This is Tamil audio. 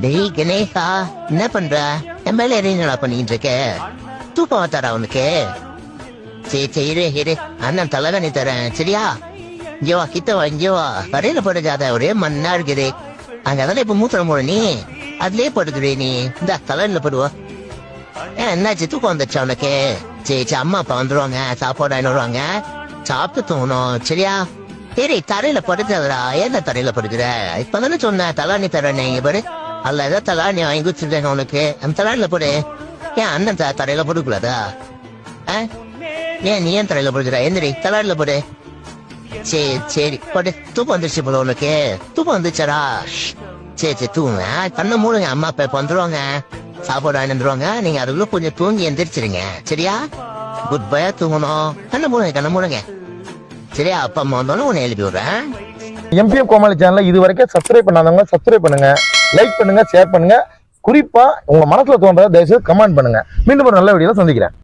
டேய் கணேஷா என்ன பண்ற? என் மேல என்னடா பண்ணிட்டு இருக்க? தூக்கம் தரா உனக்கு? சரி சரி இரு இரு. அண்ணன் தலைவணி தரேன். சரியா? இங்க வா கிட்ட வா இங்க வா. கரையில போடுறாத ஒரே மண்ணா இருக்குது. அங்கதானே இப்ப மூத்திரம் போட நீ? அதுலயே படுத்துடுவே நீ. இந்த தலையில போடுவா ஏன் என்னாச்சு? தூக்கம் வந்துச்சா உனக்கு? சரி சரி அம்மா அப்பா வந்துருவாங்க. சாப்பாடு ஆயிடுவாங்க வருவாங்க. சாப்பிட்டு தூங்கணும். சரியா? சரி தரையில படுத்துறா ஏன் தரையில படுக்கிற? இப்பதானே சொன்னேன் தலாணி தரேன் இங்க பாரு. அல்ல ஏதோ தலாணி வாங்கி குடிச்சிருக்கேன் உனக்கு. அந்த தலாணில போடு. ஏன் அண்ணன் தா தரையில போடக்கூடாதா ஆ? ஏன் நீ ஏன் தரையில போடுக்கிற எந்திரி தலாணில போடு. சரி சரி போட்டு தூக்கம் வந்துருச்சு போல உனக்கு. தூக்கம் வந்துச்சாரா சரி சரி தூங்க கண்ணை மூடுங்க. அம்மா அப்பா இப்போ வந்துருவாங்க? சாப்பாடு வாங்கி வந்துருவாங்க. நீங்க அதுக்குள்ள கொஞ்சம் தூங்கி எந்திரிச்சிருங்க. சரியா? குட் பையா தூங்கணும். கண்ணை மூடுங்க கண்ணை மூடுங்க. சரியா? அப்பா அம்மா வந்தோன்னு உன்னை எழுப்பி விடுறேன். எம்பிஎஃப் கோமாளி சேனலை இது வரைக்கும் சப்ஸ்கிரைப் பண்ணாதவங்க சப்ஸ்கிரைப் பண்ணுங்க லைக் பண்ணுங்க ஷேர் பண்ணுங்க. குறிப்பா உங்க மனசுல தோன்றதை தயவுசெய்து கமெண்ட் பண்ணுங்க. மீண்டும் ஒரு நல்ல வீடியோல சந்திக்கிறேன்.